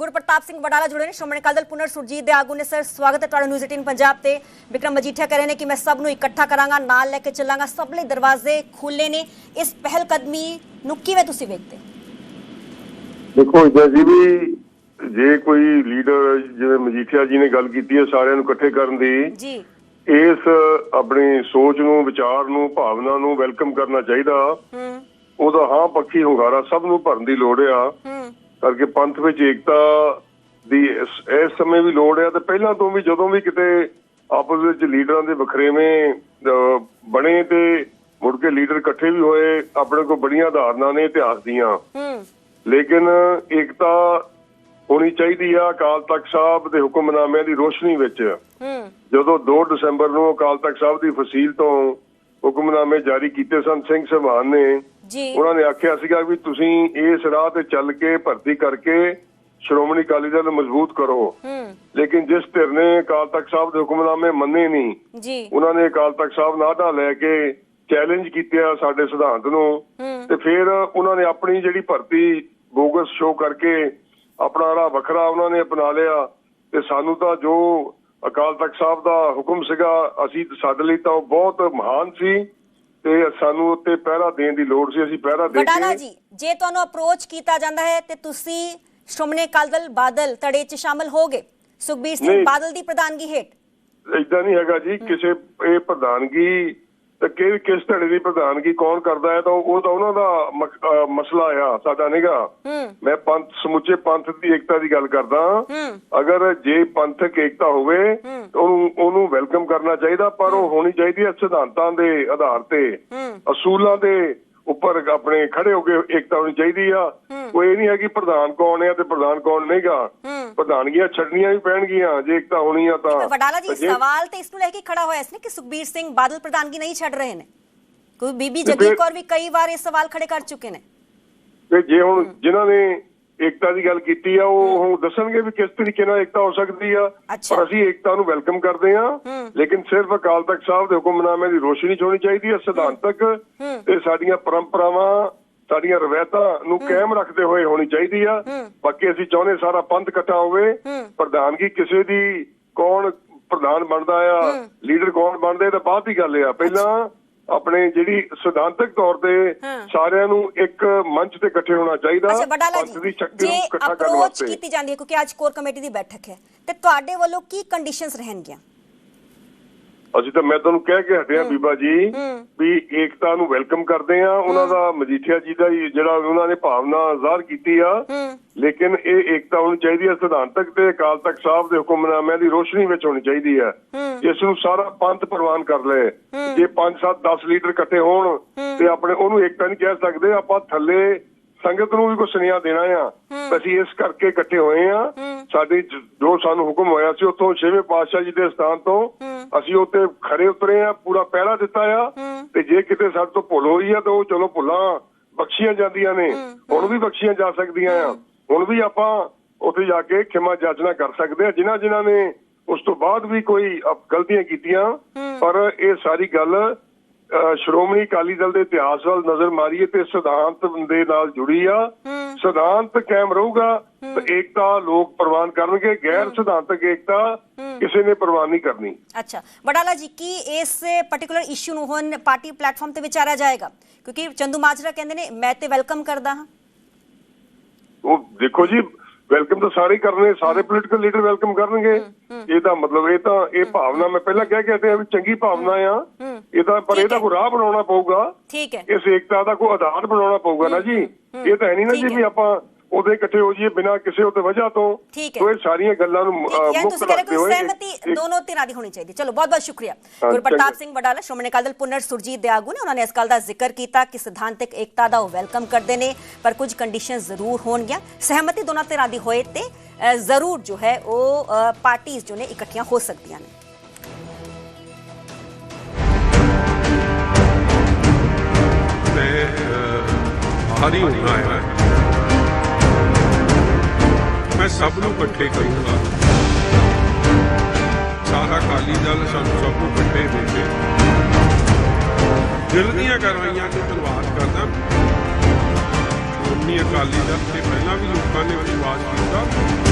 ਗੁਰਪ੍ਰਤਾਪ ਸਿੰਘ ਵਡਾਲਾ ਜੁੜੇ ਨੇ। ਸ਼੍ਰੋਮਣੀ ਅਕਾਲੀ ਦਲ ਪੁਨਰ ਸੁਰਜੀਤ ਦੇ ਆਗੂ ਨੇ। ਸਰ ਸਵਾਗਤ ਹੈ ਤੁਹਾਡਾ ਨਿਊਜ਼ 18 ਪੰਜਾਬ ਤੇ। ਵਿਕਰਮ ਮਜੀਠੀਆ ਕਹਿ ਰਹੇ ਨੇ ਕਿ ਮੈਂ ਸਭ ਨੂੰ ਇਕੱਠਾ ਕਰਾਂਗਾ ਨਾਲ ਲੈ ਕੇ ਚੱਲਾਂਗਾ। ਸਭ ਲਈ ਦਰਵਾਜ਼ੇ ਖੁੱਲੇ ਨੇ। ਇਸ ਪਹਿਲ ਕਦਮੀ ਨੂੰ ਕਿਵੇਂ ਤੁਸੀਂ ਵੇਖਦੇ? ਦੇਖੋ ਜੀ ਵੀ ਜੇ ਕੋਈ ਲੀਡਰ ਜਿਵੇਂ ਮਜੀਠੀਆ ਜੀ ਨੇ ਗੱਲ ਕੀਤੀ ਹੈ ਸਾਰਿਆਂ ਨੂੰ ਇਕੱਠੇ ਕਰਨ ਦੀ ਜੀ। ਇਸ ਆਪਣੀ ਸੋਚ ਨੂੰ ਵਿਚਾਰ ਨੂੰ ਭਾਵਨਾ ਨੂੰ ਵੈਲਕਮ ਕਰਨਾ ਚਾਹੀਦਾ। ਹੂੰ। ਉਹਦਾ ਹਾਂ ਪੱਖੀ ਹੁੰਗਾਰਾ ਸਭ ਨੂੰ ਭਰਨ ਦੀ ਲੋੜ ਆ। ਹੂੰ। ਕਰਕੇ ਪੰਥ ਵਿੱਚ ਏਕਤਾ ਦੀ ਇਸ ਸਮੇਂ ਵੀ ਲੋੜ ਆ ਤੇ ਪਹਿਲਾਂ ਤੋਂ ਵੀ ਜਦੋਂ ਵੀ ਕਿਤੇ ਆਪਸ ਵਿੱਚ ਲੀਡਰਾਂ ਦੇ ਵਖਰੇਵੇਂ ਬਣੇ ਤੇ ਮੁੜ ਕੇ ਲੀਡਰ ਇਕੱਠੇ ਵੀ ਹੋਏ ਆਪਣੇ ਕੋਲ ਬੜੀਆਂ ਉਦਾਹਰਨਾਂ ਨੇ ਇਤਿਹਾਸ ਦੀਆਂ। ਹੂੰ। ਲੇਕਿਨ ਏਕਤਾ ਹੋਣੀ ਚਾਹੀਦੀ ਆ ਅਕਾਲ ਤਖਤ ਸਾਹਿਬ ਦੇ ਹੁਕਮਨਾਮਿਆਂ ਦੀ ਰੋਸ਼ਨੀ ਵਿੱਚ। ਹੂੰ। ਜਦੋਂ 2 ਦਸੰਬਰ ਨੂੰ ਅਕਾਲ ਤਖਤ ਸਾਹਿਬ ਦੀ ਫਸੀਲ ਤੋਂ ਹੁਕਮਨਾਮੇ ਜਾਰੀ ਕੀਤੇ ਸਨ ਸਿੰਘ ਸਭਾਨ ਨੇ ਜੀ। ਉਹਨਾਂ ਨੇ ਆਖਿਆ ਸੀਗਾ ਵੀ ਤੁਸੀਂ ਇਸ ਰਾਹ ਤੇ ਚੱਲ ਕੇ ਭਰਤੀ ਕਰਕੇ ਸ਼੍ਰੋਮਣੀ ਅਕਾਲੀ ਦਲ ਨੂੰ ਮਜ਼ਬੂਤ ਕਰੋ। ਹੂੰ। ਲੇਕਿਨ ਜਿਸ ਧਿਰ ਨੇ ਅਕਾਲ ਤਖਤ ਸਾਹਿਬ ਦੇ ਹੁਕਮਨਾਮੇ ਮੰਨੇ ਨਹੀਂ ਜੀ। ਉਹਨਾਂ ਨੇ ਅਕਾਲ ਤਖਤ ਸਾਹਿਬ ਨਾਟਾ ਲੈ ਕੇ ਚੈਲੰਜ ਕੀਤਾ ਸਾਡੇ ਸਿਧਾਂਤ ਨੂੰ। ਤੇ ਫਿਰ ਉਹਨਾਂ ਨੇ ਆਪਣੀ ਜਿਹੜੀ ਭਰਤੀ ਬੋਗਸ ਸ਼ੋ ਕਰਕੇ ਆਪਣਾ ਰਾਹ ਵੱਖਰਾ ਉਹਨਾਂ ਨੇ ਅਪਣਾ ਲਿਆ। ਤੇ ਸਾਨੂੰ ਤਾਂ ਜੋ ਅਕਾਲ ਤਖਤ ਸਾਹਿਬ ਦਾ ਹੁਕਮ ਸੀਗਾ ਅਸੀਂ ਸਾਡੇ ਲਈ ਤਾਂ ਉਹ ਬਹੁਤ ਮਹਾਨ ਸੀ। ਤੇ ਸਾਨੂੰ ਉੱਤੇ ਪਹਿਰਾ ਦੇਣ ਦੀ ਲੋੜ ਸੀ ਅਸੀਂ ਪਹਿਰਾ ਦੇ ਵਡਾਲਾ ਕੇ ਜੀ ਜੇ ਤੁਹਾਨੂੰ ਅਪਰੋਚ ਕੀਤਾ ਜਾਂਦਾ ਹੈ ਤੇ ਤੁਸੀਂ ਸ਼੍ਰੋਮਣੀ ਅਕਾਲੀ ਦਲ ਬਾਦਲ ਧੜੇ 'ਚ ਸ਼ਾਮਲ ਹੋਗੇ? ਸੁਖਬੀਰ ਸਿੰਘ ਨਹੀਂ। ਬਾਦਲ ਦੀ ਪ੍ਰਧਾਨਗੀ ਹੇਠ। ਇਦਾਂ ਨਹੀਂ ਹੈਗਾ ਜੀ ਕਿਸੇ ਇਹ ਪ੍ਰਧਾਨਗੀ ਤੇ ਕਿ ਕਿਸ ਧੜੇ ਦੀ ਪ੍ਰਧਾਨਗੀ ਕੌਣ ਕਰਦਾ ਹੈ ਤਾਂ ਉਹ ਤਾਂ ਉਹਨਾਂ ਦਾ ਮਸਲਾ ਆ ਸਾਡਾ ਨਹੀਂਗਾ ਮੈਂ ਪੰਥ ਸਮੁੱਚੇ ਪੰਥ ਦੀ ਏਕਤਾ ਦੀ ਗੱਲ ਕਰਦਾ। ਅਗਰ ਜੇ ਪੰਥਕ ਏਕਤਾ ਹੋਵੇ ਉਹਨੂੰ ਉਹਨੂੰ ਵੈਲਕਮ ਕਰਨਾ ਚਾਹੀਦਾ ਪਰ ਉਹ ਹੋਣੀ ਚਾਹੀਦੀ ਹੈ ਸਿਧਾਂਤਾਂ ਦੇ ਆਧਾਰ ਤੇ। ਅਸੂਲਾਂ ਦੇ ਉੱਪਰ ਆਪਣੇ ਖੜੇ ਹੋ ਕੇ ਏਕਤਾ ਹੋਣੀ ਚਾਹੀਦੀ ਆ। ਕੋਈ ਇਹ ਨਹੀਂ ਹੈ ਕਿ ਪ੍ਰਧਾਨ ਕੌਣ ਹੈ ਤੇ ਪ੍ਰਧਾਨ ਕੌਣ ਨਹੀਂਗਾ। ਪ੍ਰਧਾਨਗੀਆਂ ਛੱਡਣੀਆਂ ਵੀ ਪੈਣਗੀਆਂ ਜੇ ਏਕਤਾ ਹੋਣੀ ਆ ਤਾਂ। ਵਡਾਲਾ ਜੀ ਤਾਂ ਸਵਾਲ ਤੇ ਇਸ ਨੂੰ ਲੈ ਕੇ ਖੜਾ ਹੋਇਆ ਇਸ ਨੇ ਕਿ ਸੁਖਬੀਰ ਸਿੰਘ ਬਾਦਲ ਪ੍ਰਧਾਨਗੀ ਨਹੀਂ ਛੱਡ ਰਹੇ ਨੇ। ਕੋਈ ਬੀਬੀ ਤੇ ਜਗੀਰ ਕੌਰ ਵੀ ਕਈ ਵਾਰ ਇਹ ਸਵਾਲ ਖੜੇ ਕਰ ਚੁੱਕੇ ਨੇ। ਤੇ ਜੇ ਹੁਣ ਜਿਨ੍ਹਾਂ ਨੇ ਏਕਤਾ ਦੀ ਗੱਲ ਕੀਤੀ ਆ ਉਹ ਹੁਣ ਦੱਸਣਗੇ ਵੀ ਕਿਸ ਤਰੀਕੇ ਨਾਲ ਏਕਤਾ ਹੋ ਸਕਦੀ ਆ। ਪਰ ਅਸੀਂ ਏਕਤਾ ਨੂੰ ਵੈਲਕਮ ਕਰਦੇ ਆ। ਲੇਕਿਨ ਸਿਰਫ ਅਕਾਲ ਤਖਤ ਸਾਹਿਬ ਦੇ ਹੁਕਮਨਾਮੇ ਦੀ ਰੋਸ਼ਨੀ 'ਚ ਹੋਣੀ ਚਾਹੀਦੀ ਹੈ ਸਿਧਾਂਤਕ। ਤੇ ਸਾਡੀਆਂ ਪਰੰਪਰਾਵਾਂ ਸਾਡੀਆਂ ਰਵਾਇਤਾਂ ਨੂੰ ਕਾਇਮ ਰੱਖਦੇ ਹੋਏ ਹੋਣੀ ਚਾਹੀਦੀ ਆ। ਬਾਕੀ ਅਸੀਂ ਚਾਹੁੰਦੇ ਸਾਰਾ ਪੰਥ ਇਕੱਠਾ ਹੋਵੇ। ਪ੍ਰਧਾਨਗੀ ਕਿਸੇ ਦੀ ਕੌਣ ਪ੍ਰਧਾਨ ਬਣਦਾ ਆ। ਲੀਡਰ ਕੌਣ ਬਣਦਾ ਤਾਂ ਬਾਅਦ ਦੀ ਗੱਲ ਆ। ਪਹਿਲਾਂ ਆਪਣੇ ਜਿਹੜੀ ਸਿਧਾਂਤਕ ਤੌਰ ਤੇ। ਸਾਰਿਆਂ ਨੂੰ ਇੱਕ ਮੰਚ ਤੇ ਇਕੱਠੇ ਹੋਣਾ ਚਾਹੀਦਾ ਪੰਥ ਦੀ ਸ਼ਕਤੀ ਨੂੰ ਇਕੱਠਾ ਕਰਨ ਵਾਸਤੇ। ਕੀਤੀ ਜਾਂਦੀ ਹੈ ਕਿਉਂਕਿ ਅੱਜ ਕੋਰ ਕਮੇਟੀ ਦੀ ਬੈਠਕ ਹੈ। ਤੇ ਤੁਹਾਡੇ ਵੱਲੋਂ ਕੀ ਕੰਡੀਸ਼ਨਸ ਰਹਿਣਗੀਆਂ? ਅਸੀਂ ਤਾਂ ਮੈਂ ਤੁਹਾਨੂੰ ਕਹਿ ਕੇ ਹਟਿਆ ਬੀਬਾ ਜੀ। ਵੀ ਏਕਤਾ ਨੂੰ ਵੈਲਕਮ ਕਰਦੇ ਆ ਉਹਨਾਂ ਦਾ ਮਜੀਠੀਆ ਜੀ ਦਾ ਜਿਹੜਾ ਉਹਨਾਂ ਨੇ ਭਾਵਨਾ ਜ਼ਾਹਰ ਕੀਤੀ ਆ। ਲੇਕਿਨ ਇਹ ਏਕਤਾ ਹੋਣੀ ਚਾਹੀਦੀ ਹੈ। ਸਿਧਾਂਤਕ ਤੇ ਅਕਾਲ ਤਖਤ ਸਾਹਿਬ ਦੇ ਹੁਕਮਨਾਮਿਆਂ ਦੀ ਰੋਸ਼ਨੀ ਵਿੱਚ ਹੋਣੀ ਚਾਹੀਦੀ ਹੈ। ਇਸ ਨੂੰ ਸਾਰਾ ਪੰਥ ਪ੍ਰਵਾਨ ਕਰ ਲਏ ਜੇ 5 7 10 ਲੀਡਰ ਇਕੱਠੇ ਹੋਣ ਤੇ ਆਪਣੇ ਉਹਨੂੰ ਏਕਤਾ ਨਹੀਂ ਕਹਿ ਸਕਦੇ ਆਪਾਂ ਥੱਲੇ ਸੰਗਤ ਨੂੰ ਵੀ ਕੋਈ ਸੁਨੇਹਾ ਦੇਣਾ ਆ। ਅਸੀਂ ਇਸ ਕਰਕੇ ਇਕੱਠੇ ਹੋਏ ਆ। ਸਾਡੇ ਜ- ਜੋ ਸਾਨੂੰ ਹੁਕਮ ਹੋਇਆ ਸੀ ਉੱਥੋਂ ਛੇਵੇਂ ਪਾਤਸ਼ਾਹ ਜੀ ਦੇ ਸਥਾਨ ਤੋਂ ਅਸੀਂ ਉੱਤੇ ਖਰੇ ਉਤਰੇ ਆ ਪੂਰਾ ਪਹਿਰਾ ਦਿੱਤਾ ਆ ਤੇ ਜੇ ਕਿਤੇ ਸਾਡੇ ਤੋਂ ਭੁੱਲ ਹੋਈ ਆ ਤਾਂ ਉਹ ਚਲੋ ਭੁੱਲਾਂ ਬਖਸ਼ੀਆਂ ਜਾਂਦੀਆਂ ਨੇ। ਹੁਣ ਵੀ ਬਖਸ਼ੀਆਂ ਜਾ ਸਕਦੀਆਂ ਆ। ਹੁਣ ਵੀ ਆਪਾਂ ਉੱਥੇ ਜਾ ਕੇ ਖਿਮਾ ਜਾਚਨਾ ਕਰ ਸਕਦੇ ਆ। ਜਿਨ੍ਹਾਂ ਜਿਨ੍ਹਾਂ ਨੇ ਉਸ ਤੋਂ ਬਾਅਦ ਵੀ ਕੋਈ ਗਲਤੀਆਂ ਕੀਤੀਆਂ। ਪਰ ਇਹ ਸਾਰੀ ਗੱਲ ਸ਼੍ਰੋਮਣੀ ਅਕਾਲੀ ਦਲ ਦੇ ਇਤਿਹਾਸ ਵੱਲ ਨਜ਼ਰ ਮਾਰੀਏ ਤੇ ਸਿਧਾਂਤ ਦੇ ਨਾਲ ਜੁੜੀ ਆ। ਸਿਧਾਂਤ ਕਾਇਮ ਰਹੂਗਾ ਤਾਂ ਏਕਤਾ ਲੋਕ ਪ੍ਰਵਾਨ ਕਰਨਗੇ ਗੈਰ ਸਿਧਾਂਤਕ ਏਕਤਾ ਕਿਸੇ ਨੇ ਪ੍ਰਵਾਨ ਨਹੀਂ ਕਰਨੀ। ਅੱਛਾ। ਵਡਾਲਾ ਜੀ ਕੀ ਇਸ ਪਾਰਟਿਕੂਲਰ ਇਸ਼ੂ ਨੂੰ ਹੁਣ ਪਾਰਟੀ ਪਲੇਟਫਾਰਮ ਤੇ ਵਿਚਾਰਿਆ ਜਾਏਗਾ? ਕਿਉਂਕਿ ਚੰਦੂ ਮਾਜਰਾ ਕਹਿੰਦੇ ਨੇ ਮੈਂ ਤੇ ਵੈਲਕਮ ਕਰਦਾ ਹਾਂ। ਉਹ ਦੇਖੋ ਜੀ ਵੈਲਕਮ ਤਾਂ ਸਾਰੇ ਕਰਨੇ ਸਾਰੇ ਪੋਲੀਟੀਕਲ ਲੀਡਰ ਵੈਲਕਮ ਕਰਨਗੇ। ਇਹ ਤਾਂ ਮਤਲਬ ਇਹ ਤਾਂ ਇਹ ਭਾਵਨਾ ਮੈਂ ਪਹਿਲਾਂ ਕਹਿ ਕੇ ਹਟਿਆ ਵੀ ਚੰਗੀ ਭਾਵਨਾ ਆ। ਇਹ ਤਾਂ ਪਰ ਇਹਦਾ। ਕੋਈ ਰਾਹ ਬਣਾਉਣਾ ਪਊਗਾ। ਠੀਕ ਹੈ। ਇਸ ਏਕਤਾ ਦਾ ਕੋਈ ਆਧਾਰ ਬਣਾਉਣਾ ਪਊਗਾ ਨਾ ਜੀ। ਇਹ ਤਾਂ ਹੈ ਨਹੀਂ ਨਾ ਜੀ। ਵੀ ਆਪਾਂ ਉਹਦੇ ਇਕੱਠੇ ਹੋ ਜਾਈਏ ਬਿਨਾਂ ਕਿਸੇ ਉਹਤੇ ਵਜ੍ਹਾ ਤੋਂ। ਤੋ ਇਹ ਸਾਰੀਆਂ ਗੱਲਾਂ ਨੂੰ ਮੁਕਤ ਰੱਖਦੇ ਹੋਏ ਸਹਿਮਤੀ ਦੋਨੋਂ ਧਿਰਾਂ ਦੀ ਹੋਣੀ ਚਾਹੀਦੀ। ਚਲੋ ਬਹੁਤ ਬਹੁਤ ਸ਼ੁਕਰੀਆ ਗੁਰਪ੍ਰਤਾਪ। ਸਿੰਘ ਵਡਾਲਾ ਸ਼੍ਰੋਮਣੀ ਅਕਾਲੀ ਦਲ ਪੁਨਰ ਸੁਰਜੀਤ ਦੇ ਆਗੂ ਨੇ ਉਹਨਾਂ ਨੇ ਇਸ ਗੱਲ ਦਾ ਜ਼ਿਕਰ ਕੀਤਾ ਕਿ ਸਿਧਾਂਤਕ ਏਕਤਾ ਦਾ ਉਹ ਵੈਲਕਮ ਕਰਦੇ ਨੇ ਪਰ ਕੁਝ ਕੰਡੀਸ਼ਨ ਜ਼ਰੂਰ ਹੋਣਗੀਆਂ। ਸਹਿਮਤੀ ਦੋਨਾਂ ਧਿਰਾਂ ਦੀ ਹੋਏ ਤੇ ਜ਼ਰੂਰ ਜੋ ਹੈ ਉਹ ਪਾਰਟੀਆਂ ਜੋ ਨੇ ਇਕੱਠੀਆਂ ਹੋ ਸਕਦੀਆਂ ਨੇ। ਬਾਹਰ ਹੋਣਾ ਹੈ। ਮੈਂ ਸਭ ਨੂੰ ਇਕੱਠੇ ਕਰੂੰਗਾ। ਸਾਰਾ ਅਕਾਲੀ ਦਲ ਸਾਨੂੰ ਸਭ ਨੂੰ ਇਕੱਠੇ ਦੇ ਦਿਲ ਦੀਆਂ ਕਾਰਵਾਈਆਂ ਤੇ ਧੰਨਵਾਦ ਕਰਦਾ। ਸ਼੍ਰੋਮਣੀ ਅਕਾਲੀ ਦਲ ਤੇ ਪਹਿਲਾਂ ਵੀ ਲੋਕਾਂ ਨੇ ਵਿਸ਼ਵਾਸ ਕੀਤਾ।